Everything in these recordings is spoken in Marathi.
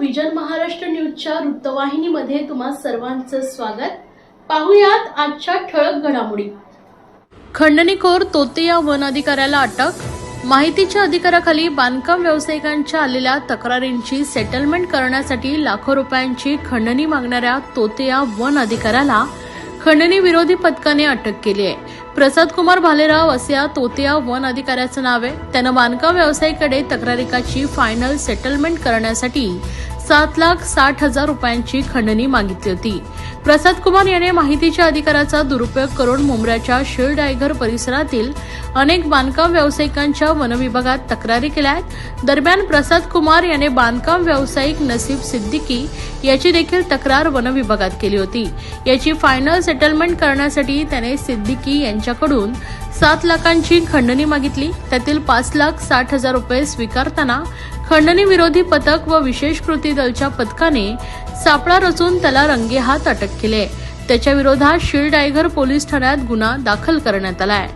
विजन महाराष्ट्र न्यूजच्या वृत्तवाहिनीमध्ये तुम्हा सर्वांचं स्वागत. पाहुयात आजच्या ठळक घडामोडी. खंडणीखोर तोते या वन अधिकाऱ्याला अटक. माहितीच्या अधिकाराखाली बांधकाम व्यावसायिकांच्या आलेल्या तक्रारींची सेटलमेंट करण्यासाठी लाखो रुपयांची खंडणी मागणाऱ्या तोते या वन अधिकाऱ्याला खंडणी विरोधी पथकाने अटक केली आहे. प्रसाद कुमार भालेराव असे या तोतिया वन अधिकाऱ्याचं नाव आहे. त्यानं बांधकाम व्यावसायिकडे तक्रारिकाची फायनल सेटलमेंट करण्यासाठी सात लाख साठ हजार रुपयांची खंडणी मागितली होती. प्रसाद कुमार याने माहितीच्या अधिकाराचा दुरुपयोग करून मुंब्र्याच्या शिळ डायघर परिसरातील अनेक बांधकाम व्यावसायिकांच्या वनविभागात तक्रारी केल्या आहेत. दरम्यान प्रसाद कुमार याने बांधकाम व्यावसायिक नसीब सिद्दीकी याची देखील तक्रार वनविभागात केली होती. याची फायनल सेटलमेंट करण्यासाठी त्याने सिद्दीकी यांच्याकडून सात लाखांची खंडणी मागितली. त्यातील पाच लाख साठ हजार रुपये स्वीकारताना खंडणी विरोधी पथक व विशेष कृती दलच्या पथकाने सापळा रचून त्याला रंगेहात अटक केले. त्याच्या विरोधात शिल टायगर पोलीस ठाण्यात गुन्हा दाखल करण्यात आलाय.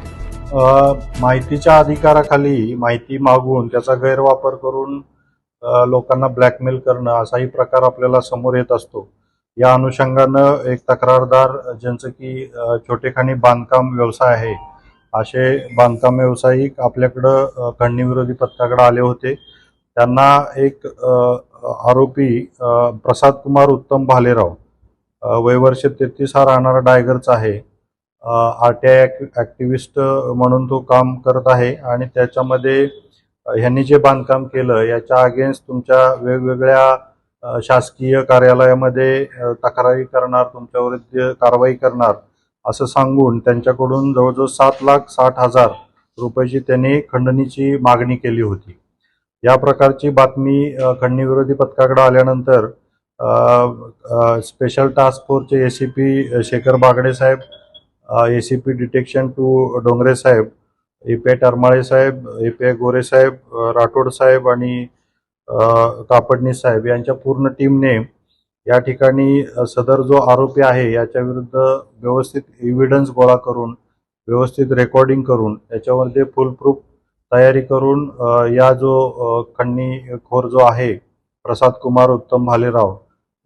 माहितीच्या अधिकाराखाली माहिती मागून त्याचा गैरवापर करून लोकांना ब्लॅकमेल करणं असाही प्रकार आपल्याला समोर येत असतो. या अनुषंगानं एक तक्रारदार ज्यांचं की छोटेखानी बांधकाम व्यवसाय आहे असे बांधकाम व्यावसायिक आपल्याकडं अ, खंडणीविरोधी पथकाकडे आले होते. त्यांना एक आरोपी प्रसाद कुमार उत्तम भालेराव अ, वय वर्ष तेहतीस हा राहणारा डायगरचा आहे. आर टी आय ॲक्टिव्हिस्ट म्हणून तो काम करत आहे आणि त्याच्यामध्ये ह्यांनी जे बांधकाम केलं याच्या अगेन्स्ट तुमच्या वेगवेगळ्या शासकीय कार्यालयामध्ये तक्रारी करणार तुमच्यावर कारवाई करणार असं सांगून त्यांच्याकडून जवळजवळ सात लाख साठ हजार रुपयाची त्यांनी खंडणीची मागणी केली होती. या प्रकारची बातमी खंडणीविरोधी पथकाकडे आल्यानंतर स्पेशल टास्क फोर्सचे A C P Shekhar Bagde Saheb A C P detection two Dongre Saheb A P I Tarmale साहेब ए पी आय गोरे साहेब राठोड साहेब आणि कापडणी साहेब यांच्या पूर्ण टीमने या ठिकाणी सदर जो आरोपी आहे याच्या विरुद्ध व्यवस्थित एव्हिडन्स गोळा करून व्यवस्थित रेकॉर्डिंग करून याच्यामध्ये फुल प्रूफ तयारी करून या जो अ, खंडणीखोर जो आहे प्रसाद कुमार उत्तम भालेराव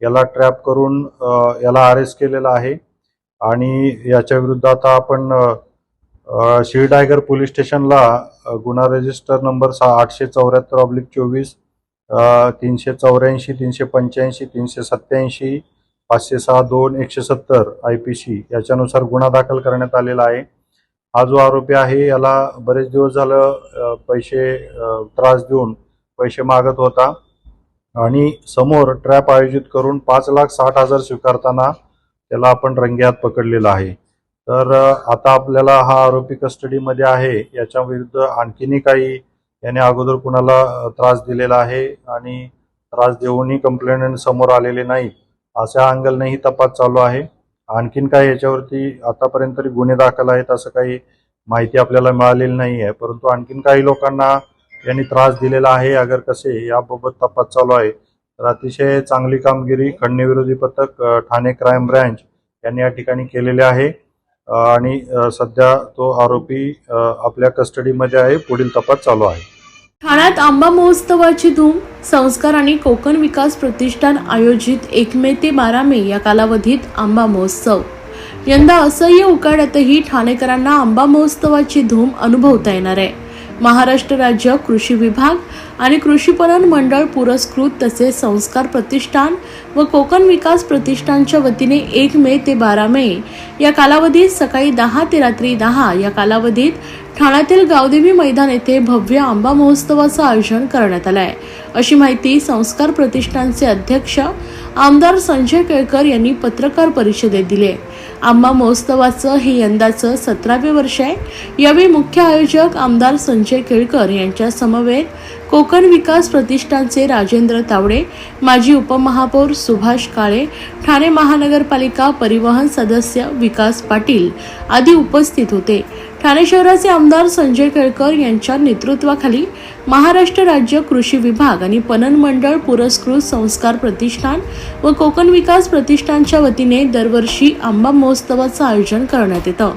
याला ट्रॅप करून याला अरेस्ट केलेला आहे. आणि याच्या विरुद्ध आता आपण अ, डायगर पोलीस स्टेशनला गुन्हा रजिस्टर नंबर सहा आठशे चौऱ्याहत्तर ऑब्लिक चोवीस तीनशे चौऱ्याऐंशी तीनशे पंच्याऐंशी तीनशे सत्त्याऐंशी पाचशे सहा दोन एकशे सत्तर आय पी सी याच्यानुसार गुन्हा दाखल करण्यात आलेला आहे. हा जो आरोपी आहे याला बरेच दिवस झालं पैसे त्रास देऊन पैसे मागत होता. आणि समोर ट्रॅप आयोजित करून पाच लाख साठ हजार स्वीकारताना त्याला आपण रंग्यात पकडलेला आहे. तर आता आपल्याला हा आरोपी कस्टडीमध्ये आहे. याच्या विरुद्ध आणखीनही काही याने अगोदर कुणाला त्रास दिलेला आहे आणि त्रास देऊनही कंप्लेंट समोर आलेले नाही अशा अँगलनेही तपास चालू आहे. आणखीन काही याच्यावरती आतापर्यंत तरी गुन्हे दाखल आहेत असं काही माहिती आपल्याला मिळालेली नाही आहे. परंतु आणखीन काही लोकांना यांनी त्रास दिलेला आहे अगर कसे याबाबत तपास चालू आहे. तर अतिशय चांगली कामगिरी खंडणीविरोधी पथक ठाणे क्राईम ब्रँच यांनी या ठिकाणी केलेले आहे. आणि सध्या तो आरोपी आपल्या कस्टडीमध्ये आहे. पुढील तपास चालू आहे. ठाण्यात आंबा महोत्सवाची धूम संस्कार आणि कोकण विकास प्रतिष्ठान आयोजित एक मे ते बारा मे या कालावधीत आंबा महोत्सव. यंदा असह्य उकाड्यातही ठाणेकरांना आंबा महोत्सवाची धूम अनुभवता येणार आहे. महाराष्ट्र राज्य कृषी विभाग आणि कृषी पणन मंडळ पुरस्कृत तसेच संस्कार प्रतिष्ठान व कोकण विकास प्रतिष्ठानच्या वतीने एक मे ते बारा मे या कालावधीत सकाळी दहा ते रात्री दहा या कालावधीत ठाण्यातील गावदेवी मैदान येथे भव्य आंबा महोत्सवाचं आयोजन करण्यात आलं आहे अशी माहिती संस्कार प्रतिष्ठानचे अध्यक्ष आमदार संजय केळकर यांनी पत्रकार परिषदेत दिली आहे. आंबा महोत्सवाचं हे यंदाचं सतरावे वर्ष आहे. यावेळी मुख्य आयोजक आमदार संजय केळकर यांच्या समवेत कोकण विकास प्रतिष्ठानचे राजेंद्र तावडे माजी उपमहापौर सुभाष काळे ठाणे महानगरपालिका परिवहन सदस्य विकास पाटील आदी उपस्थित होते. ठाणे शहराचे आमदार संजय केळकर यांच्या नेतृत्वाखाली महाराष्ट्र राज्य कृषी विभाग आणि पणन मंडळ पुरस्कृत संस्कार प्रतिष्ठान व कोकण विकास प्रतिष्ठानच्या वतीने दरवर्षी आंबा महोत्सवाचं आयोजन करण्यात येतं.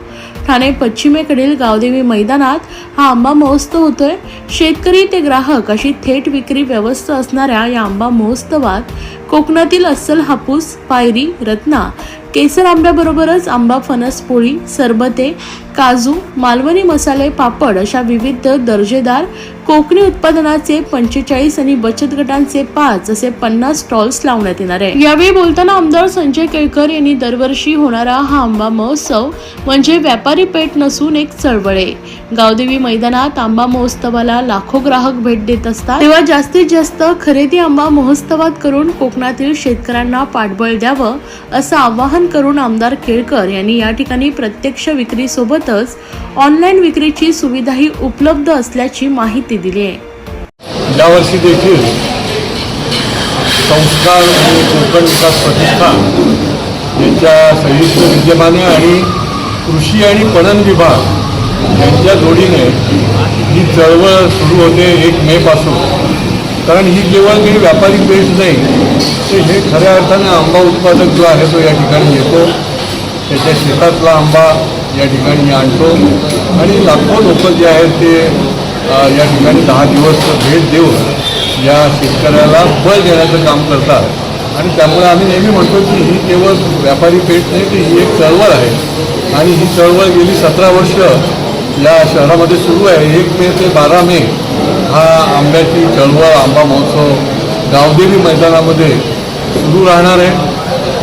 ठाणे पश्चिमेकडील गावदेवी मैदानात हा आंबा महोत्सव होतोय. शेतकरी ते ग्राहक अशी थेट विक्री व्यवस्था असणाऱ्या या आंबा महोत्सवात कोकणातील अस्सल हापूस पायरी रत्ना केसर आंब्याबरोबरच आंबा फणस पोळी सरबते काजू मालवणी मसाले पापड अशा विविध दर्जेदार कोकणी उत्पादनाचे पंचेचाळीस आणि बचत गटांचे पाच असे पन्नास स्टॉल्स लावण्यात येणार आहे. यावेळी बोलताना आमदार संजय केळकर यांनी दरवर्षी होणारा हा आंबा महोत्सव म्हणजे व्यापारी पेठ नसून एक चळवळ आहे. गावदेवी मैदानात आंबा महोत्सवाला लाखो ग्राहक भेट देत असतात. तेव्हा जास्तीत जास्त खरेदी आंबा महोत्सवात करून कोकणातील शेतकऱ्यांना पाठबळ द्यावं असं आवाहन करून आमदार केळकर यांनी या ठिकाणी प्रत्यक्ष विक्रीसोबतच ऑनलाईन विक्रीची सुविधाही उपलब्ध असल्याची माहिती दिली आहे. यावर्षी देखील संस्कार आणि कोकण विकास प्रतिष्ठान यांच्या संयुक्त विद्यमाने आणि कृषी आणि पणन विभाग यांच्या जोडीने ही चळवळ सुरू होते एक मेपासून कारण ही केवळ काही व्यापारी पेठ नाही तर हे खऱ्या अर्थानं आंबा उत्पादक जो आहे तो या ठिकाणी येतो. त्याच्या शेतातला आंबा या ठिकाणी आणतो. आणि लाखो लोक जे आहेत ते या ठिकाणी दहा दिवस भेट देऊन या शेतकऱ्याला बळ देण्याचं काम करतात. आणि त्यामुळे आम्ही नेहमी म्हणतो की ही केवळ व्यापारी पेठ नाही की ही एक चळवळ आहे. आणि ही चळवळ गेली सतरा वर्ष या शहरामध्ये सुरू आहे. एक मे ते बारा मे हा आंब्याची चळवळ आंबा महोत्सव गावदेवी मैदानामध्ये सुरू राहणार आहे.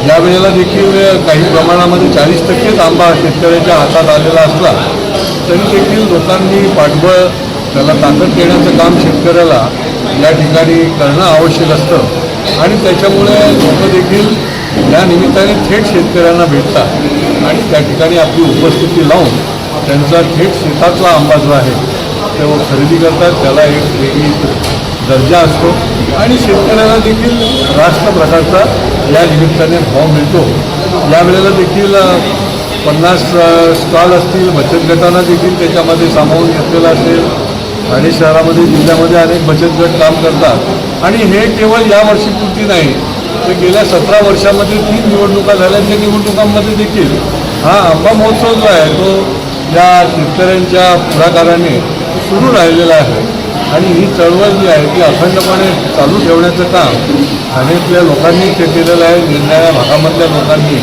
या वेळेला देखील काही प्रमाणामध्ये चाळीस टक्केच आंबा शेतकऱ्याच्या हातात आलेला असला तरी देखील लोकांनी पाठबळ त्याला ताकद देण्याचं काम शेतकऱ्याला या ठिकाणी करणं आवश्यक असतं. आणि त्याच्यामुळे लोक देखील या निमित्ताने थेट शेतकऱ्यांना भेटतात. आणि त्या ठिकाणी आपली उपस्थिती लावून त्यांचा थेट शेतातला आंबा जो आहे तो खरेदी करतात. त्याला एक वेगळी दर्जा असतो. आणि शेतकऱ्याला देखील राष्ट्र प्रकारचा या निमित्ताने भाव मिळतो. यावेळेला देखील पन्नास स्टॉल असतील बचत गटांना देखील त्याच्यामध्ये सामावून घेतलेला असेल. ठाणे शहरामध्ये जिल्ह्यामध्ये अनेक बचत गट काम करतात. आणि हे केवळ या वर्षीपुरती नाही तर गेल्या सतरा वर्षामध्ये तीन निवडणुका झाल्या त्या निवडणुकांमध्ये देखील हा आंबा महोत्सव जो आहे तो या शेतकऱ्यांच्या पुढाकाराने सुरू राहिलेला आहे. आणि ही चळवळ जी आहे ती अखंडपणे चालू ठेवण्याचं काम ठाण्यातल्या लोकांनी ते केलेलं आहे निरनिराळ्या भागामधल्या लोकांनी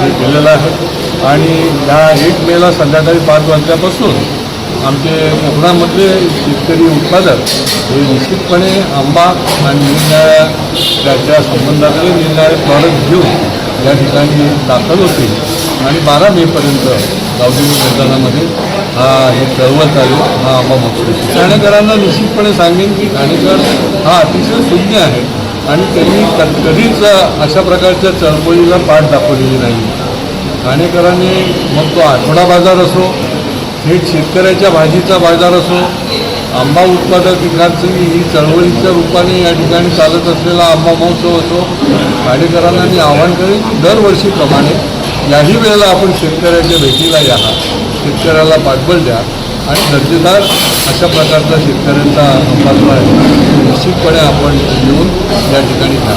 हे केलेलं आहे. आणि या एक मेला संध्याकाळी पाच वाजल्यापासून आमचे कोकणामधले शेतकरी उत्पादक हे निश्चितपणे आंबा आणि निरनिराळ्या त्याच्या संबंधातले निरनिराळे प्रॉडक्ट घेऊन या ठिकाणी दाखल होतील. आणि बारा मेपर्यंत गावदेवी मैदानामध्ये हा हे चळवळ चालू हा आंबा महोत्सव. ठाणेकरांना निश्चितपणे सांगेन की ठाणेकर हा अतिशय शून्य आहे आणि त्यांनी क- कधीच अशा प्रकारच्या चळवळीला पाठ दाखवलेली नाही. ठाणेकरांनी मग तो आठवडा बाजार असो थेट शेतकऱ्याच्या भाजीचा बाजार असो आंबा उत्पादक पिकांची ही चळवळीच्या रूपाने या ठिकाणी चालत असलेला आंबा महोत्सव असो ठाणेकरांना मी आवाहन करेन दरवर्षीप्रमाणे याही वेळेला आपण शेतकऱ्याच्या भेटीला या शेतकऱ्याला पाठबळ द्या आणि दर्जेदार अशा प्रकारचा शेतकऱ्यांचा आंबा आहे निश्चितपणे आपण घेऊन या ठिकाणी घ्या.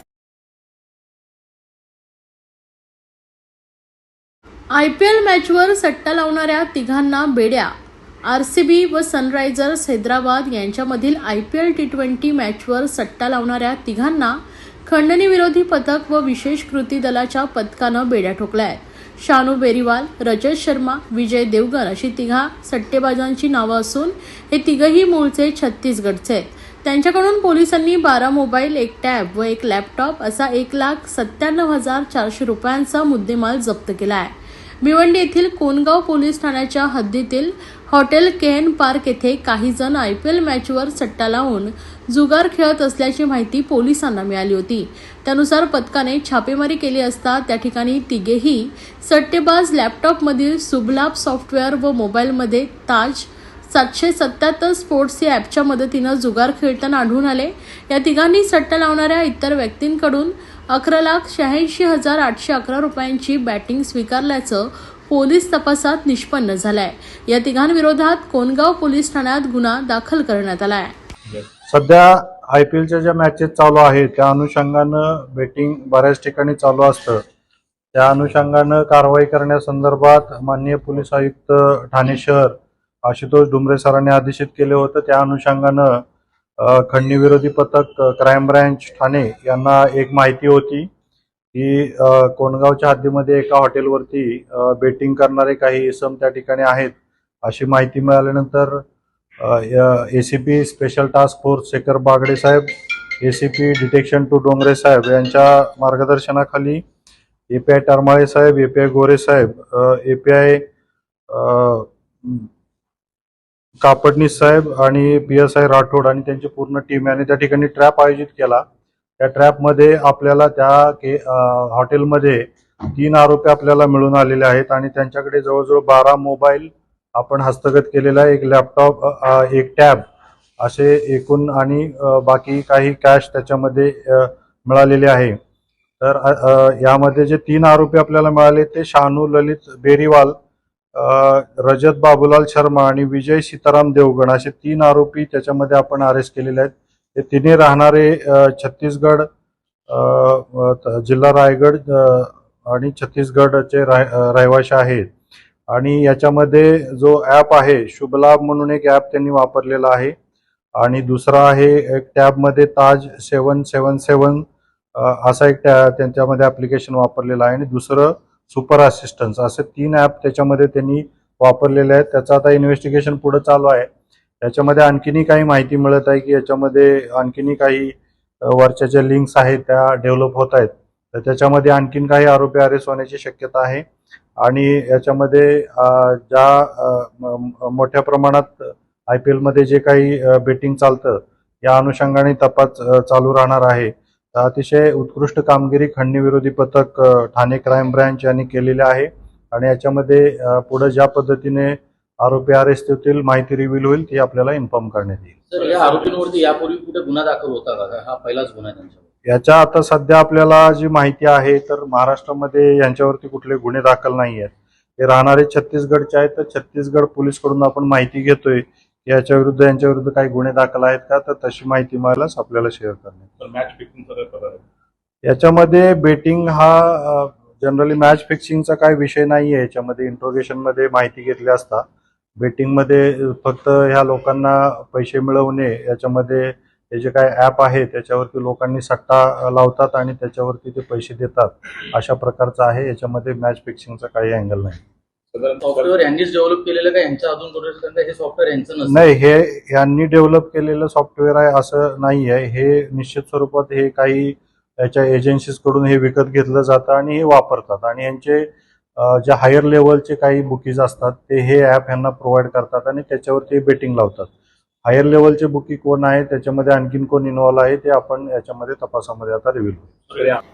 आय पी एल मॅचवर सट्टा लावणाऱ्या तिघांना बेड्या आर सी बी व सनरायझर्स हैदराबाद यांच्यामधील I P L T twenty मॅचवर सट्टा लावणाऱ्या तिघांना खंडणीविरोधी पथक व विशेष कृती दलाच्या पथकानं बेड्या ठोकल्या. आहेत शानू बेरीवाल रजत शर्मा विजय देवगन अशी तिघा सट्टेबाजांची नावं असून हे तिघही मूळचे छत्तीसगडचे आहेत. त्यांच्याकडून पोलिसांनी बारा मोबाईल एक टॅब व एक लॅपटॉप असा एक लाख सत्त्याण्णव हजार चारशे रुपयांचा मुद्देमाल जप्त केला आहे भिवंडी येथील कोनगाव पोलीस ठाण्याच्या हद्दीतील हॉटेल केएन पार्क येथे काही जण आय पी एल मॅचवर सट्टा लावून जुगार खेळत असल्याची माहिती पोलिसांना मिळाली होती. त्यानुसार पथकाने छापेमारी केली असता त्या ठिकाणी तिघेही सट्टेबाज लॅपटॉपमधील सुबलाब सॉफ्टवेअर व मोबाईलमध्ये ताज सातशे सत्याहत्तर स्पोर्ट्स या ॲपच्या मदतीनं जुगार खेळताना आढळून आले. या तिघांनी सट्टा लावणाऱ्या इतर व्यक्तींकडून अकरा लाख शहाऐंशी हजार आठशे अकरा रुपयांची बॅटिंग स्वीकारल्याचं पोलीस तपासात निष्पन्न झालंय. या तिघांविरोधात कोनगाव पोलीस ठाण्यात गुन्हा दाखल करण्यात आलाय. सध्या आय पी एलच्या ज्या मॅचेस चालू आहेत त्या अनुषंगानं बेटिंग बऱ्याच ठिकाणी चालू असतं. त्या अनुषंगानं कारवाई करण्यासंदर्भात माननीय पोलीस आयुक्त ठाणे शहर आशुतोष डुमरे सरांनी आदेशित केले होतं. त्या अनुषंगानं खंडणी विरोधी पथक क्राईम ब्रँच ठाणे यांना एक माहिती होती की कोंडगावच्या कोणगावच्या हद्दीमध्ये एका हॉटेलवरती बेटिंग करणारे काही इसम त्या ठिकाणी आहेत अशी माहिती मिळाल्यानंतर A C P special task force Shekhar Bagde Saheb A C P detection two Dongre साहेब यांच्या मार्गदर्शनाखाली ए पी आय टरमाळे साहेब ए पी आय गोरे साहेब ए पी आय कापडनीस साहेब आणि पी एस आय राठोड आणि त्यांची पूर्ण टीम यांनी त्या ठिकाणी ट्रॅप आयोजित केला. त्या ट्रॅपमध्ये आपल्याला त्या के हॉटेलमध्ये तीन आरोपी आपल्याला मिळून आलेले आहेत. आणि त्यांच्याकडे जवळजवळ बारा मोबाईल आपण हस्तगत केलेला आहे. एक लॅपटॉप एक टॅब असे एकूण आणि बाकी काही कॅश त्याच्यामध्ये मिळालेले आहे. तर यामध्ये जे तीन आरोपी आपल्याला मिळाले ते शानू ललित बेरीवाल रजत बाबूलाल शर्मा आणि विजय सीताराम देवगण असे तीन आरोपी त्याच्यामध्ये आपण अरेस्ट केलेले आहेत. ते तिन्ही राहणारे छत्तीसगड जिल्हा रायगड आणि छत्तीसगडचे राय रहिवाशी आहेत. आणि याच्यामध्ये जो ॲप आहे शुभलाभ म्हणून एक ॲप त्यांनी वापरलेला आहे. आणि दुसरा आहे एक टॅबमध्ये ताज सेवन सेवन सेवन असा एक टॅ त्यांच्यामध्ये ॲप्लिकेशन वापरलेलं आहे. आणि दुसरं सुपर असिस्टन्स असे तीन ॲप त्याच्यामध्ये त्यांनी वापरलेले आहेत. त्याचं आता इन्व्हेस्टिगेशन पुढं चालू आहे. याच्यामध्ये आणखीनही काही माहिती मिळत आहे की याच्यामध्ये आणखीनही काही वरच्या ज्या लिंक्स आहेत त्या डेव्हलप होत आहेत. तर त्याच्यामध्ये आणखीन काही आरोपी अरेस्ट होण्याची शक्यता आहे. आणि याच्यामध्ये ज्या म- मोठ्या प्रमाणात आय पी एलमध्ये जे काही बेटिंग चालतं या अनुषंगाने तपास चालू राहणार आहे. अतिशय उत्कृष्ट कामगिरी खंडणी विरोधी पथक ठाणे क्राईम ब्रँच यांनी केलेली आहे. आणि याच्यामध्ये पुढे ज्या पद्धतीने आरोपी अरेस्ट होतील माहिती रिव्हील होईल ती आपल्याला इन्फॉर्म करण्यात येईल. या आरोपींवरती यापूर्वी कुठे गुन्हा दाखल होता का हा पहिलाच गुन्हा याच्या आता सध्या आपल्याला जी माहिती आहे तर महाराष्ट्रामध्ये यांच्यावरती कुठले गुन्हे दाखल नाही आहेत. ते राहणारे छत्तीसगडचे आहेत तर छत्तीसगड पोलीसकडून आपण माहिती घेतोय. याच्या विरुद्ध यांच्या विरुद्ध काही गुन्हे दाखल आहेत का? तर तशी माहिती मला आपल्याला शेअर करण्यात तर मॅच फिक्सिंग याच्यामध्ये बेटिंग हा जनरली मॅच फिक्सिंगचा काही विषय नाही आहे याच्यामध्ये इंट्रोगेशनमध्ये माहिती घेतली असता बेटिंगमध्ये फक्त ह्या लोकांना पैसे मिळवणे याच्यामध्ये हे जे काय ऍप आहे त्याच्यावरती लोकांनी सट्टा लावतात आणि त्याच्यावरती ते पैसे देतात. अशा प्रकारचं आहे. याच्यामध्ये मॅच फिक्सिंगचा काही अँगल नाही. सॉफ्टवेअर यांनीच डेव्हलप केलेलं का? यांच्या अजून हे सॉफ्टवेअर यांचं नसतं? नाही हे यांनी डेव्हलप केलेलं सॉफ्टवेअर आहे असं नाही आहे. हे निश्चित स्वरूपात हे काही याच्या एजन्सीजकडून हे विकत घेतलं जातं आणि हे वापरतात. आणि यांचे जे हायर लेवलचे काही बुकीज असतात ते हे ॲप ह्यांना प्रोव्हाइड करतात आणि त्याच्यावर ते बेटिंग लावतात. हायर लेवलचे बुकी कोण आहे त्याच्यामध्ये आणखीन कोण इन्व्हॉल्व आहे ते आपण याच्यामध्ये तपासामध्ये आता रिव्हील